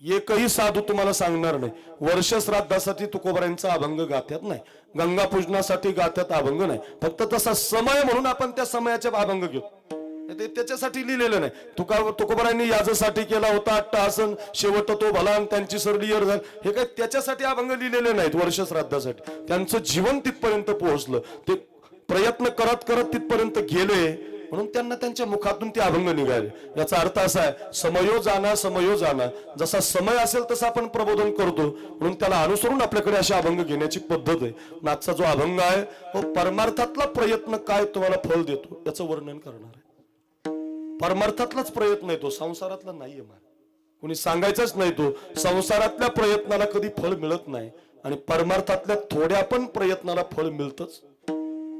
एकही साधू तुम्हाला सांगणार नाही. वर्ष श्राद्धासाठी तुकोबऱ्यांचा अभंग गात्यात नाही. गंगा पूजनासाठी गात्यात अभंग नाही. फक्त तसा समय म्हणून आपण त्या समयाचे अभंग घेऊ. ते त्याच्यासाठी लिहिलेलं नाही. तुका तुकोबरांनी याजासाठी केला होता अट्टहासन शेवट तो भला त्यांची सरली यर झाली. हे काय त्याच्यासाठी अभंग लिहिलेले नाहीत वर्ष श्राद्धासाठी त्यांचं जीवन तिथपर्यंत पोहोचलं. ते प्रयत्न करत करत तिथपर्यंत गेले. म्हणून त्यांना त्यांच्या मुखातून ते अभंग निघाले. याचा अर्थ असा आहे समयो जाना समयो जाना. जसा समय असेल तसं आपण प्रबोधन करतो. म्हणून त्याला अनुसरून आपल्याकडे असे अभंग घेण्याची पद्धत आहे. आणि आजचा जो अभंग आहे तो परमार्थातला प्रयत्न काय तुम्हाला फळ देतो याचं वर्णन करणार आहे. परमार्थातलाच प्रयत्न आहे तो संसारातला नाहीये मला. कोणी सांगायचंच नाही तो. संसारातल्या प्रयत्नाला कधी फळ मिळत नाही. आणि परमार्थातल्या थोड्या पण प्रयत्नाला फळ मिळतच.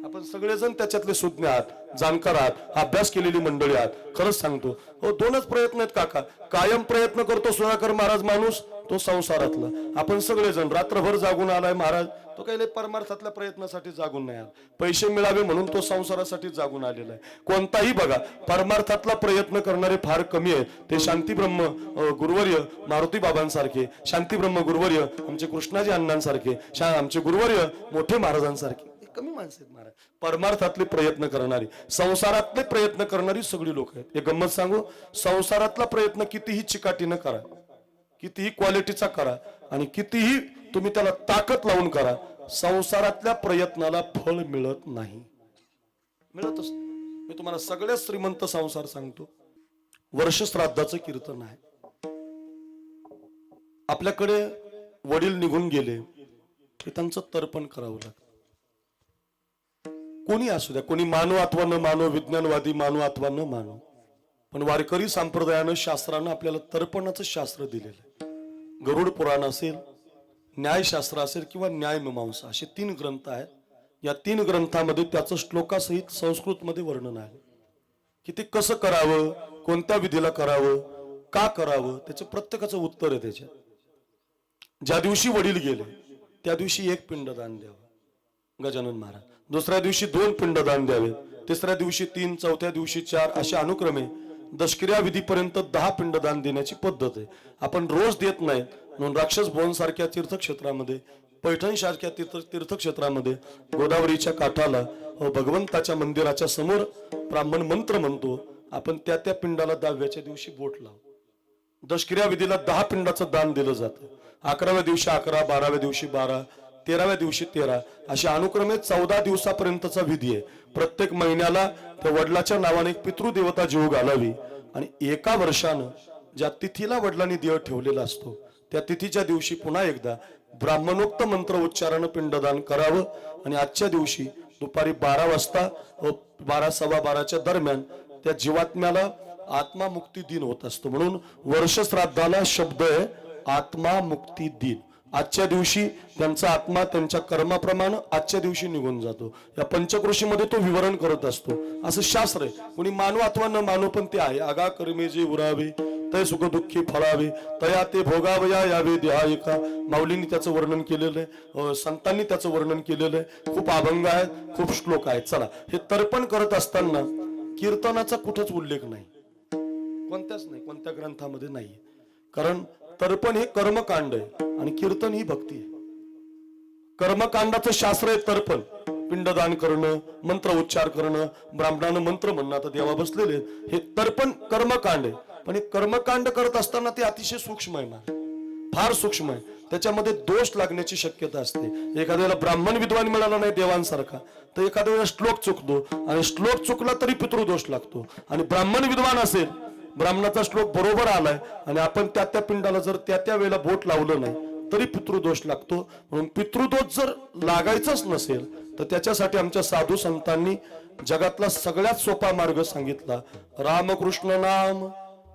आपण सगळेजण त्याच्यातले सुज्ञ आहात जाणकार आहात अभ्यास केलेली मंडळी आहात. खरंच सांगतो हो दोनच प्रयत्न आहेत काका. कायम प्रयत्न करतो सुधाकर महाराज माणूस तो संसारातला. आपण सगळेजण रात्रभर जागून आलाय महाराज तो काही परमार्थातल्या प्रयत्नासाठी जागून नाही आला. पैसे मिळावे म्हणून तो संसारासाठी जागून आलेला आहे. कोणताही बघा परमार्थातला प्रयत्न करणारे फार कमी आहेत. ते शांतीब्रह्म ब्रह्म गुरुवर्य मारुती बाबांसारखे शांतीब्रह्म गुरुवर्य आमचे कृष्णाजी अण्णांसारखे आमचे गुरुवर्य मोठे महाराजांसारखे. कमी माणसं आहेत महाराज. परमार्थातले प्रयत्न करणारी संसारातले प्रयत्न करणारी सगळी लोक आहेत. हे गंमत सांगू संसारातला प्रयत्न कितीही चिकाटीनं करा कितीही क्वालिटीचा करा आणि कितीही तुम्ही त्याला ताकद लावून करा संसारातल्या प्रयत्नाला फळ मिळत नाही. मिळतच मी तुम्हाला सगळ्यात श्रीमंत संसार सांगतो. वर्ष श्राद्धाचं कीर्तन आहे. आपल्याकडे वडील निघून गेले की त्यांचं तर्पण करावं लागतं. कोणी असू द्या कोणी मानव अथवा न मानव विज्ञानवादी मानव अथवा न मानव. पण वारकरी संप्रदायानं शास्त्रानं आपल्याला तर्पणाचं शास्त्र दिलेलं आहे. गरुड पुराण असेल न्यायशास्त्र असेल किंवा न्यायमीमांसा असे तीन ग्रंथ आहेत. या तीन ग्रंथामध्ये त्याचं श्लोकासहित संस्कृतमध्ये वर्णन आहे. की ते कसं करावं कोणत्या विधीला करावं का करावं त्याचं प्रत्येकाचं उत्तर आहे त्याच्यात. ज्या दिवशी वडील गेले त्या दिवशी एक पिंडदान द्यावं. गजानन महाराज. दुसऱ्या दिवशी दोन पिंडदान द्यावे. तिसऱ्या दिवशी तीन चौथ्या दिवशी चार असे अनुक्रमे दशक्रिया विधीपर्यंत दहा पिंडदान देण्याची पद्धत आहे. आपण रोज देत नाही. म्हणून राक्षस भवन सारख्या तीर्थक्षेत्रामध्ये पैठण सारख्या तीर्थ तीर्थक्षेत्रामध्ये गोदावरीच्या काठाला व भगवंताच्या मंदिराच्या समोर ब्राह्मण मंत्र म्हणतो आपण त्या त्या पिंडाला दहाव्याच्या दिवशी बोट लाव. दशक्रिया विधीला दहा पिंडाचं दान दिलं जातं. अकराव्या दिवशी अकरा बाराव्या दिवशी बारा तेराव्या दिवशी तेरा. अशा अनुक्रमे चौदा दिवसापर्यंतचा विधी आहे. प्रत्येक महिन्याला त्या वडिलाच्या नावाने एक पितृदेवता जीव घालावी. आणि एका वर्षानं ज्या तिथीला वडिलांनी देव ठेवलेला असतो त्या तिथीच्या दिवशी पुन्हा एकदा ब्राह्मणोक्त मंत्र उच्चारानं पिंडदान करावं. आणि आजच्या दिवशी दुपारी बारा वाजता व बारा सव्वा बाराच्या दरम्यान त्या जीवात्म्याला आत्मा मुक्ती दिन होत असतो. म्हणून वर्ष श्राद्धाला शब्द आहे आत्मा मुक्ती दिन. आजच्या दिवशी त्यांचा आत्मा त्यांच्या कर्माप्रमाणे आजच्या दिवशी निघून जातो. या पंचकृषीमध्ये तो विवरण करत असतो. असं शास्त्र आहे. कोणी मानव अथवा न मानव पण ते आहे. आगा कर्मे जे उरावे तय सुख दुःखी फळावे तया ते भोगावया यावे देहायका. माऊलींनी त्याचं वर्णन केलेलं आहे. संतांनी त्याचं वर्णन केलेलं आहे. खूप अभंग आहेत खूप श्लोक आहेत. चला हे तर्पण करत असताना कीर्तनाचा कुठंच उल्लेख नाही. कोणत्याच नाही कोणत्या ग्रंथामध्ये नाही. कारण तर्पण हे कर्मकांड आहे आणि कीर्तन ही भक्ती आहे. कर्मकांडाचं शास्त्र आहे तर्पण. पिंडदान करणं मंत्र उच्चार करणं ब्राह्मणानं मंत्र म्हणणं आता देवा बसलेले हे तर्पण कर्मकांड आहे. पण हे कर्मकांड करत असताना ते अतिशय सूक्ष्म आहे ना. फार सूक्ष्म आहे. त्याच्यामध्ये दोष लागण्याची शक्यता असते. एखाद्याला ब्राह्मण विद्वान मिळाला नाही देवांसारखा तर एखाद्या वेळेला श्लोक चुकतो आणि श्लोक चुकला तरी पितृदोष लागतो. आणि ब्राह्मण विद्वान असेल ब्राह्मणाचा श्लोक बरोबर आलाय आणि आपण त्या त्या पिंडाला जर त्या त्या वेळेला बोट लावलं नाही तरी पितृदोष लागतो. म्हणून पितृदोष जर लागायचाच नसेल तर त्याच्यासाठी आमच्या साधू संतांनी जगातला सगळ्यात सोपा मार्ग सांगितला. रामकृष्ण नाम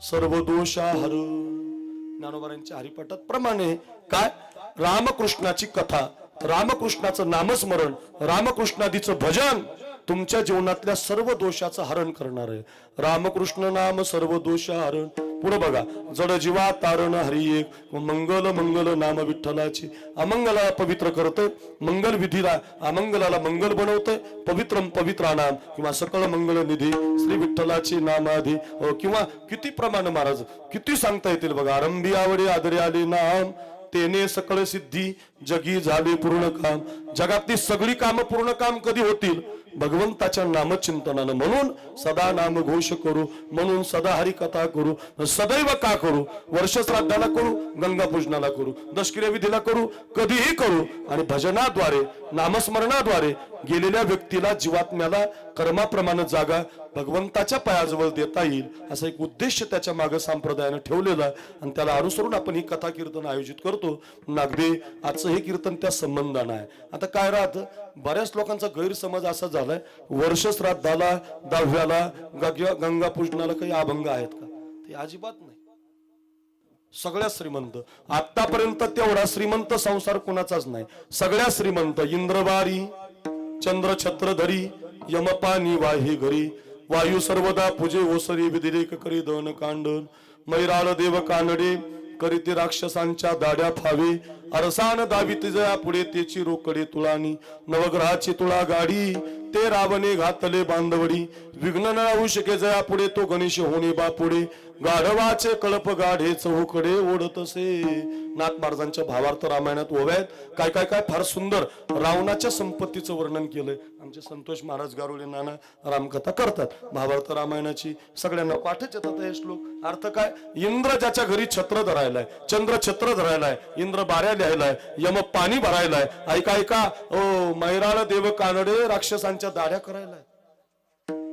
सर्व दोषा हर. ज्ञानोबारांच्या हरिपाठात प्रमाणे काय? रामकृष्णाची कथा रामकृष्णाचं नामस्मरण रामकृष्णादीचं भजन तुमच्या जीवनातल्या सर्व दोषाचं हरण करणार आहे. रामकृष्ण नाम सर्व दोष हरण. पुढे बघा. जड जीवा तारण हरी एक. मंगल मंगल नाम विठ्ठलाची. अमंगलाला पवित्र करतोय. मंगल विधीला अमंगलाला मंगल बनवतोय. पवित्र पवित्रा नाम किंवा सकळ मंगल निधी श्री विठ्ठलाची नामाधी. किंवा किती प्रमाण महाराज किती सांगता येतील बघा. आरंभी आवडे आदरे आले नाम. तेने सकळ सिद्धी. जगी झाले पूर्ण काम. जगातली सगळी काम पूर्ण काम कधी होतील? भगवंताच्या नामचिंतनानं. म्हणून सदा नाम घोष करू. म्हणून सदा हरी कथा करू. सदैव का करू? वर्ष श्राद्धाला करू गंगा पूजनाला करू दशक्रिया विधीला करू कधीही करू. आणि भजनाद्वारे नामस्मरणाद्वारे गेलेल्या व्यक्तीला जीवात्म्याला कर्माप्रमाणे जागा भगवंताच्या पायाजवळ देता येईल असा एक उद्देश त्याच्यामागे संप्रदायानं ठेवलेला. आणि त्याला अनुसरून आपण ही कथा कीर्तन आयोजित करतो. नागदे आजचं हे कीर्तन त्या संबंधानं आहे. आता काय राहतं? बऱ्याच लोकांचा गैरसमज असा झालाय वर्ष श्राद्धाला दहाव्याला गंगा पूजनाला काही अभंग आहेत का? ते अजिबात नाही. सगळ्या श्रीमंत. आतापर्यंत तेवढा श्रीमंत संसार कोणाचाच नाही. सगळ्या श्रीमंत. इंद्रवारी चंद्र छत्रधरी यमपानी वाही घरी. वायू सर्वदा पूजे ओसरी विधिरेक करी दन कांडन. मैराळ देव कानडे करीते राक्षसांच्या दाड्या फावे. अरसान दावी जया पुढे तेची रोकडे तुळानी. नवग्रहाची तुळा गाडी ते रावणे घातले बांधवडी. विघ्न न राहू शके जया पुढे तो गणेश होणे बा पुढे गाढवाचे कळप गाढे चहूकडे ओढतसे नाथ महाराजांच्या भावार्थ रामायणात ओव्यात काय काय काय? फार सुंदर. रावणाच्या संपत्तीचं वर्णन केलंय. आमचे संतोष महाराज गारुळे नाना रामकथा करतात. महाभारत रामायणाची सगळ्यांना पाठच येतात हे श्लोक. अर्थ काय? इंद्र ज्याच्या घरी छत्र धरायलाय चंद्र छत्र धरायलाय इंद्र बाऱ्या लिहायलाय यम पाणी भरायलाय. ऐका ऐका. ओ मैराळ देव कानडे राक्षसांच्या दाड्या करायलाय.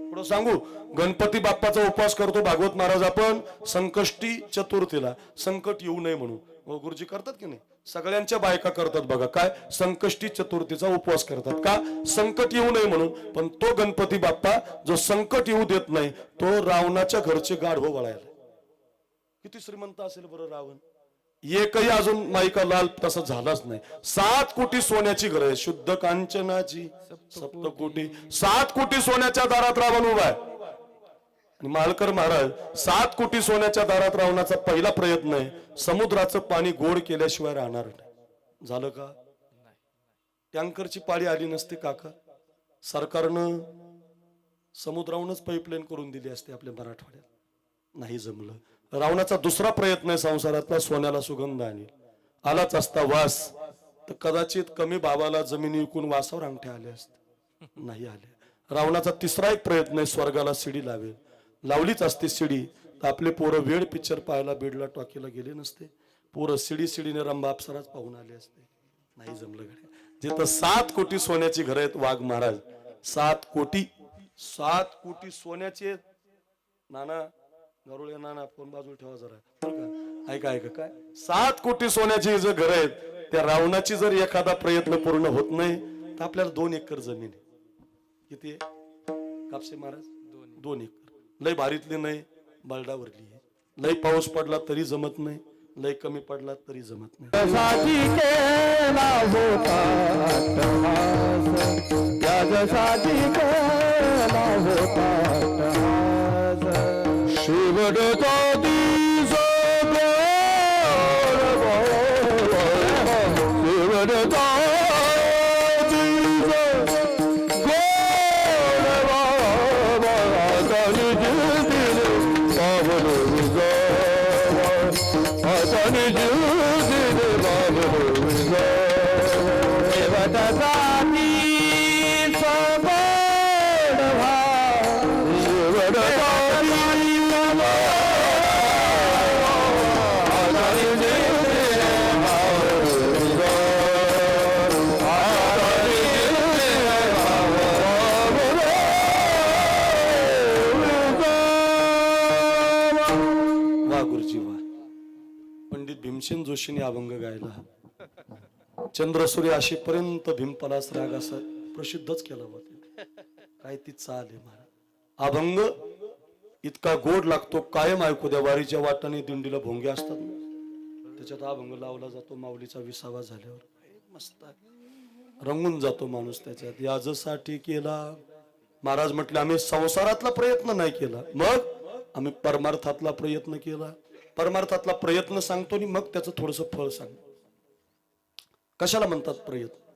पुढं सांगू. गणपती बाप्पाचा उपवास करतो भागवत महाराज आपण. संकष्टी चतुर्थीला. संकट येऊ नये म्हणून. गुरुजी करतात की नाही? सगळ्यांच्या बायका करतात बघा. काय? संकष्टी चतुर्थीचा उपवास करतात. का? संकट येऊ नये म्हणून. पण तो गणपती बाप्पा जो संकट येऊ देत नाही तो रावणाच्या घरचे गाढवं वळायला. किती श्रीमंत असेल बरं रावण. एकही अजून माईका लाल तसा झालाच नाही. सात कोटी सोन्याची घर आहे. शुद्ध कांचनाची सप्त कोटी सात कोटी सोन्याच्या दारात रावण उभा आहे. आणि माळकर महाराज सात कोटी सोन्याच्या दारात राहण्याचा पहिला प्रयत्न आहे. समुद्राचं पाणी गोड केल्याशिवाय राहणार नाही. झालं का? टँकरची पाळी आली नसते काका. सरकारनं समुद्राहूनच पाईपलाईन करून दिली असते आपल्या मराठवाड्यात. नाही जमलं. रावणाचा दुसरा प्रयत्न आहे संसारातला सोन्याला सुगंध आणि. आलाच असता वास. तर कदाचित कमी भावाला जमिनी विकून वासावर अंगठ्या आले असते नाही आल्या. रावणाचा तिसरा एक प्रयत्न आहे स्वर्गाला शिडी लावेल. लावलीच असते शिडी. तर आपले पोरं वेळ पिक्चर पाहायला बीडला टॉकीला गेले नसते. पोरं शिडी शिडीने रंबा अप्सराच पाहून आले असते. नाही जमलं गड्या जिथं सात कोटी सोन्याची घर आहेत वाघ महाराज. सात कोटी. सात कोटी सोन्याचे. नाना गरुळे नाना फोन बाजूला ठेवा जरा. ऐका ऐका काय? सात कोटी सोन्याची जे घर आहेत त्या रावणाची जर एखादा प्रयत्न पूर्ण होत नाही तर आपल्याला दोन एकर जमीन आहे. किती आहे? कापसे महाराज? दोन एकर. लय भारीतली नाही बलडावरली आहे. लय पाऊस पडला तरी जमत नाही लय कमी पडला तरी जमत नाही. साठी पंडित भीमसेन जोशीने अभंग गायला. चंद्रसूर्य अशीपर्यंत भीमपलास राग असा प्रसिद्धच केला होता काय ती चाल आहे अभंग इतका गोड लागतो कायम ऐकू द्या. वारीच्या वाटाने दिंडीला भोंगे असतात. त्याच्यात अभंग लावला जातो माऊलीचा विसावा झाल्यावर. मस्त आहे. रंगून जातो माणूस त्याच्यात. याजसाठी केला. महाराज म्हटले आम्ही संसारातला प्रयत्न नाही केला. मग आम्ही परमार्थातला प्रयत्न केला. परमार्थातला प्रयत्न सांगतो आणि मग त्याचं थोडस फळ सांगतो. कशाला म्हणतात प्रयत्न?